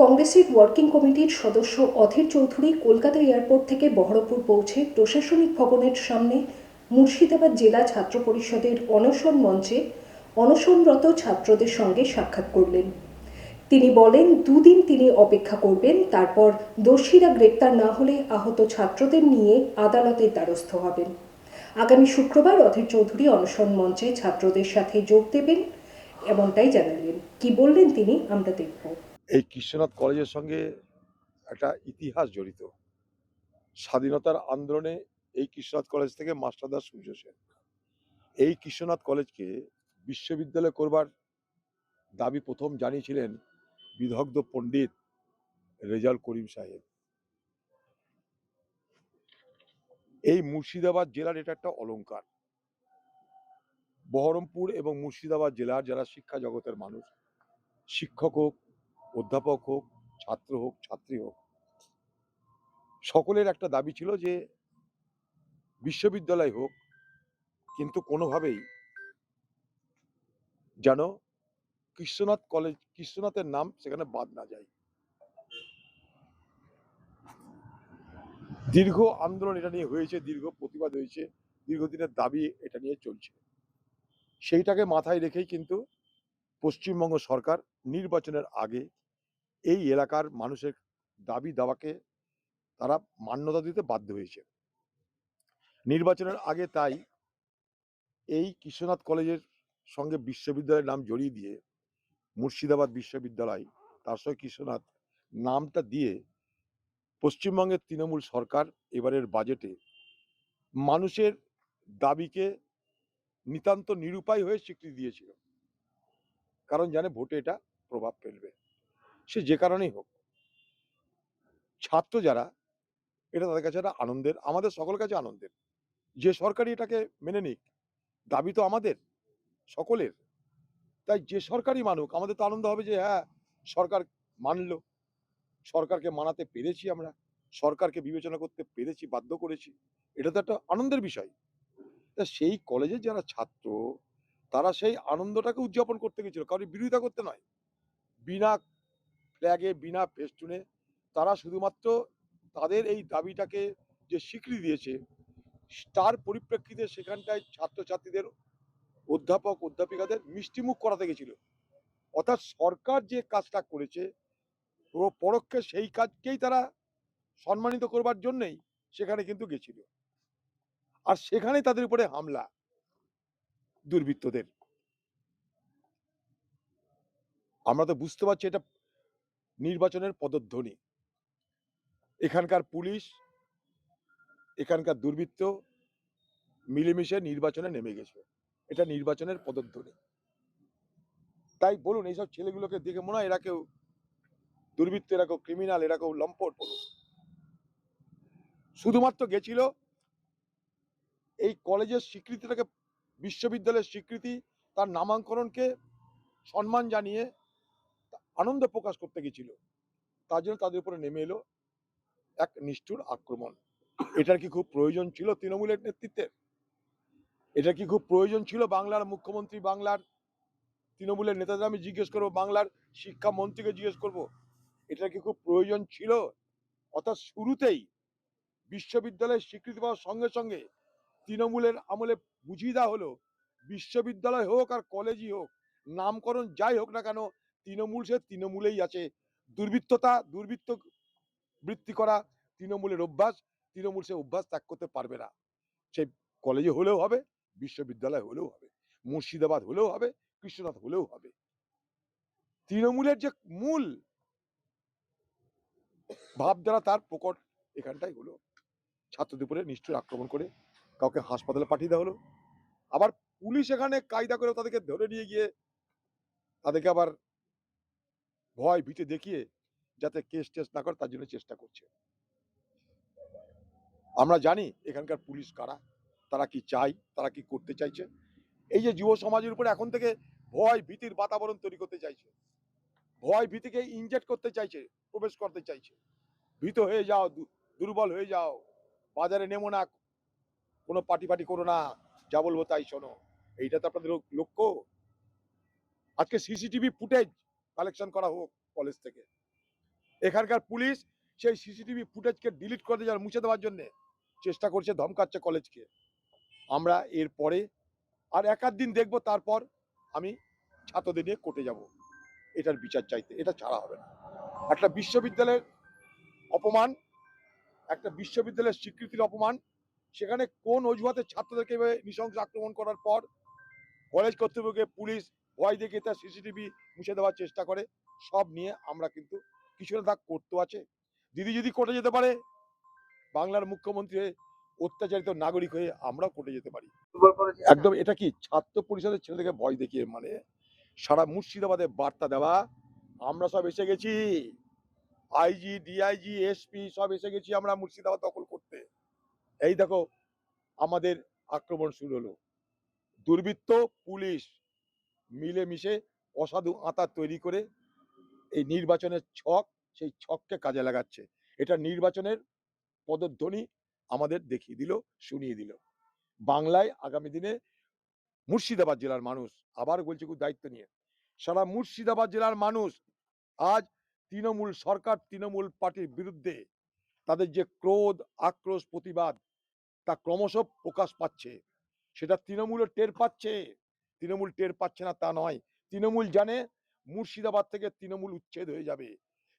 কংগ্রেসের ওয়ার্কিং কমিটির সদস্য অধীর চৌধুরী কলকাতা এয়ারপোর্ট থেকে বহরমপুর পৌঁছে প্রশাসনিক ভবনের সামনে মুর্শিদাবাদ জেলা ছাত্র পরিষদের অনশন মঞ্চে অনশনরত ছাত্রদের সঙ্গে সাক্ষাৎ করলেন। তিনি বলেন, দুদিন তিনি অপেক্ষা করবেন, তারপর দোষীরা গ্রেপ্তার না হলে আহত ছাত্রদের নিয়ে আদালতের দ্বারস্থ হবেন। আগামী শুক্রবার অধীর চৌধুরী অনশন মঞ্চে ছাত্রদের সাথে যোগ দেবেন, এমনটাই জানালেন। কি বললেন তিনি, আমরা দেখব। এই কৃষ্ণনাথ কলেজের সঙ্গে একটা ইতিহাস জড়িত। স্বাধীনতার আন্দোলনে এই কৃষ্ণনাথ কলেজ থেকে মাস্টারদাস সূর্য সেন। এই কৃষ্ণনাথ কলেজকে বিশ্ববিদ্যালয় করবার দাবি প্রথম জানিয়েছিলেন বিদগ্ধ পণ্ডিত রেজাল করিম সাহেব। এই মুর্শিদাবাদ জেলার এটা একটা অলঙ্কার বহরমপুর এবং মুর্শিদাবাদ জেলার যারা শিক্ষা জগতের মানুষ, শিক্ষক হোক অধ্যাপক হোক, ছাত্র হোক, ছাত্রী হোক, সকলের একটা দাবি ছিল যে বিশ্ববিদ্যালয় হোক, কিন্তু কোনোভাবেই যেন কৃষ্ণনাথ কলেজ, কৃষ্ণনাথের নাম সেখানে বাদ না যায়। দীর্ঘ আন্দোলন এটা নিয়ে হয়েছে, দীর্ঘ প্রতিবাদ হয়েছে, দীর্ঘদিনের দাবি এটা নিয়ে চলছে। সেইটাকে মাথায় রেখেই কিন্তু পশ্চিমবঙ্গ সরকার নির্বাচনের আগে এই এলাকার মানুষের দাবি দাওয়াকে তারা মান্যতা দিতে বাধ্য হয়েছে। নির্বাচনের আগে তাই এই কৃষ্ণনাথ কলেজের সঙ্গে বিশ্ববিদ্যালয়ের নাম জড়িয়ে দিয়ে মুর্শিদাবাদ বিশ্ববিদ্যালয় তার সঙ্গে কৃষ্ণনাথ নামটা দিয়ে পশ্চিমবঙ্গের তৃণমূল সরকার এবারের বাজেটে মানুষের দাবিকে নিতান্ত নিরুপায় হয়ে স্বীকৃতি দিয়েছিল। কারণ জানে ভোটে এটা প্রভাব ফেলবে। সে যে কারণেই হোক। ছাত্র যারা, এটা তাদের কাছে একটা আনন্দের, আমাদের সকলের কাছে আনন্দের। যে সরকারই এটাকে মেনে নিক, দাবি তো আমাদের, সকলের। তাই যে সরকারই মানুক, আমাদের তো আনন্দ হবে যে হ্যাঁ সরকার মানলো। সরকারকে মানাতে পেরেছি আমরা, সরকারকে বিবেচনা করতে পেরেছি, বাধ্য করেছি। এটা তো একটা আনন্দের বিষয়। তা সেই কলেজের যারা ছাত্র, তারা সেই আনন্দটাকে উদযাপন করতে গেছিল। কারণ বিরোধিতা করতে নয়। বিনা ফ্ল্যাগে বিনা ফেস্টুনে তারা শুধুমাত্র তাদের এই দাবিটাকে যে স্বীকৃতি দিয়েছে, তার পরিপ্রেক্ষিতে সেখানটায় ছাত্রছাত্রীদের অধ্যাপক, অধ্যাপিকাদের মিষ্টিমুখ করাতে গেছিল। অর্থাৎ সরকার যে কাজটা করেছে, পুরো পরোক্ষে সেই কাজকেই তারা সম্মানিত করবার জন্যই সেখানে কিন্তু গেছিল। আর সেখানেই তাদের উপরে হামলা দুর্বৃত্তদের। আমরা তো বুঝতে পারছি এটা নির্বাচনের পদধ্বনি। এখানকার পুলিশ, এখানকার দুর্বৃত্ত মিলেমিশে নির্বাচনে নেমে গেছে। এটা নির্বাচনের পদধ্বনি। তাই বলুন, এইসব ছেলেগুলোকে দেখে মনে হয় এরা কেউ দুর্বৃত্ত, এরা কেউ ক্রিমিনাল এরা কেউ লম্পট বলুন। শুধুমাত্র গেছিল এই কলেজের স্বীকৃতিটাকে বিশ্ববিদ্যালয়ের স্বীকৃতি, তার নামাঙ্করণকে সম্মান জানিয়ে আনন্দ প্রকাশ করতে গেছিল। তার জন্য তাদের উপরে নেমে এলো এক নিষ্ঠুর আক্রমণ। এটার কি খুব প্রয়োজন ছিল তৃণমূলের নেতৃত্বের এটা কি খুব প্রয়োজন ছিল বাংলার মুখ্যমন্ত্রী বাংলার তৃণমূলের নেতাদের? আমি জিজ্ঞেস করব, বাংলার শিক্ষামন্ত্রীকে জিজ্ঞেস করব। এটা কি খুব প্রয়োজন ছিল? অর্থাৎ শুরুতেই বিশ্ববিদ্যালয়ের স্বীকৃতি পাওয়ার সঙ্গে সঙ্গে তৃণমূলের আমলে বুঝিয়ে দেওয়া হলো, বিশ্ববিদ্যালয় হোক আর কলেজই হোক, নামকরণ যাই হোক না কেন তৃণমূল সে তৃণমূলেই আছে। দুর্বৃত্ততা, দুর্বৃত্ত বৃত্তি করা তৃণমূলের অভ্যাস, তৃণমূল সে অভ্যাস ত্যাগ করতে পারবে না। সে কলেজে হলেও হবে, বিশ্ববিদ্যালয় হলেও হবে, মুর্শিদাবাদ হলেও হবে, কৃষ্ণনাথ হলেও হবে। তৃণমূলের যে মূল ভাবধারা তার প্রকট এখানটাই হলো। ছাত্রদের উপরে নিষ্ঠুর আক্রমণ করে কাউকে হাসপাতালে পাঠিয়ে দেওয়া হলো। আবার পুলিশ এখানে কায়দা করে তাদেরকে ধরে নিয়ে গিয়ে তাদেরকে আবার ভয় ভীতি দেখিয়ে যাতে কেস টেস না করে তার জন্য চেষ্টা করছে। আমরা জানি এখানকার পুলিশ কারা, তারা কি চাই তারা কি করতে চাইছে। এই যে যুব সমাজের উপরে এখন থেকে ভয় ভীতির বাতাবরণ তৈরি করতে চাইছে। ভয় ভীতিকে ইনজেক্ট করতে চাইছে, প্রবেশ করতে চাইছে। ভীত হয়ে যাও দুর্বল হয়ে যাও, বাজারে নেমো না, কোনো পার্টি পার্টি করো না, যা বলব তাই শোনো। এইটা তো আপনাদের লক্ষ্য। আজকে সিসিটিভি ফুটেজ কালেকশন করা হোক কলেজ থেকে। এখানকার পুলিশ সেই সিসিটিভি ফুটেজকে ডিলিট করে দেওয়ার মুছে দেওয়ার জন্য চেষ্টা করছে, ধমকাচ্ছে কলেজকে আমরা এরপরে আর এক আধ দিন দেখব, তারপর আমি ছাত্রদের নিয়ে কোর্টে যাব। এটার বিচার চাইতে, এটা ছাড়া হবে না। একটা বিশ্ববিদ্যালয়ের অপমান, একটা বিশ্ববিদ্যালয়ের স্বীকৃতির অপমান, সেখানে কোন অজুহাতে ছাত্রদেরকে নৃশংস আক্রমণ করার পর কলেজ কর্তৃপক্ষকে পুলিশ ভয় দেখিয়ে তার সিসিটিভি মুছে দেওয়ার চেষ্টা করে। সব নিয়ে আমরা কিন্তু কিছু না করতে আছে। দিদি যদি কোর্টে যেতে পারে, বাংলার মুখ্যমন্ত্রী অত্যাচারিত নাগরিক হয়ে আমরাও কোর্টে যেতে পারি। একদম এটা কি ছাত্র পরিষদের ছেলেদেরকে ভয় দেখিয়ে মানে সারা মুর্শিদাবাদে বার্তা দেওয়া? আমরা সব এসে গেছি। আইজি, ডিআইজি, এসপি সব এসে গেছি আমরা মুর্শিদাবাদ দখল করতে। এই দেখো, আমাদের আক্রমণ শুরু হলো। দুর্বৃত্ত, পুলিশ মিলেমিশে অসাধু আতা তৈরি করে এই নির্বাচনের ছক, সেই ছককে কাজে লাগাচ্ছে। এটা নির্বাচনের পদধ্বনি আমাদের দেখিয়ে দিল, শুনিয়ে দিল। বাংলায় আগামী দিনে মুর্শিদাবাদ জেলার মানুষ আবার বলছি খুব দায়িত্ব নিয়ে। সারা মুর্শিদাবাদ জেলার মানুষ আজ তৃণমূল সরকার, তৃণমূল পার্টির বিরুদ্ধে তাদের যে ক্রোধ, আক্রোশ, প্রতিবাদ তা ক্রমশ প্রকাশ পাচ্ছে। সেটা তৃণমূলও টের পাচ্ছে। তৃণমূল টের পাচ্ছে না তা নয়। তৃণমূল জানে মুর্শিদাবাদ থেকে তৃণমূল উচ্ছেদ হয়ে যাবে।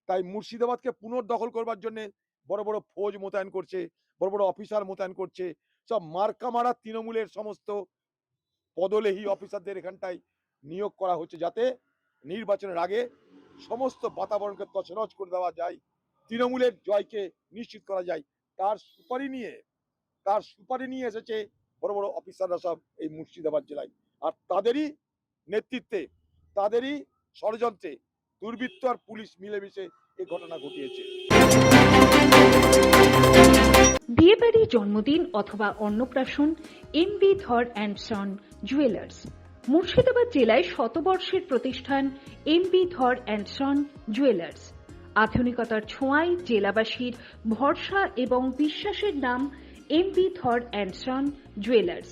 তাই মুর্শিদাবাদকে পুনর্দখল করবার জন্য বড় বড় ফৌজ মোতায়েন করছে, বড় বড় অফিসার মোতায়েন করছে। সব মার্কা মারা তৃণমূলের সমস্ত পদলেহী অফিসারদের এখানটায় নিয়োগ করা হচ্ছে যাতে নির্বাচনের আগে সমস্ত বাতাবরণকে তছনছ করে দেওয়া যায়, তৃণমূলের জয়কে নিশ্চিত করা যায়। তার সুপারি নিয়ে, তার সুপারি নিয়ে এসেছে বড় বড় অফিসাররা সব এই মুর্শিদাবাদ জেলায়। আর তাদেরই নেতৃত্বে, তাদেরই ষড়যন্ত্রে দুর্বৃত্ত আর পুলিশ মিলেমিশে এই ঘটনা ঘটিয়েছে। বিয়েবাড়ি জন্মদিন অথবা অন্নপ্রাশন M B Dhar and son jewellers. Murshidabad জেলায় শতবর্ষের প্রতিষ্ঠান M B Dhar and son jewellers. আধুনিকতার ছোঁয়ায় জেলাবাসীর ভরসা এবং বিশ্বাসের নাম M B Dhar and son jewellers.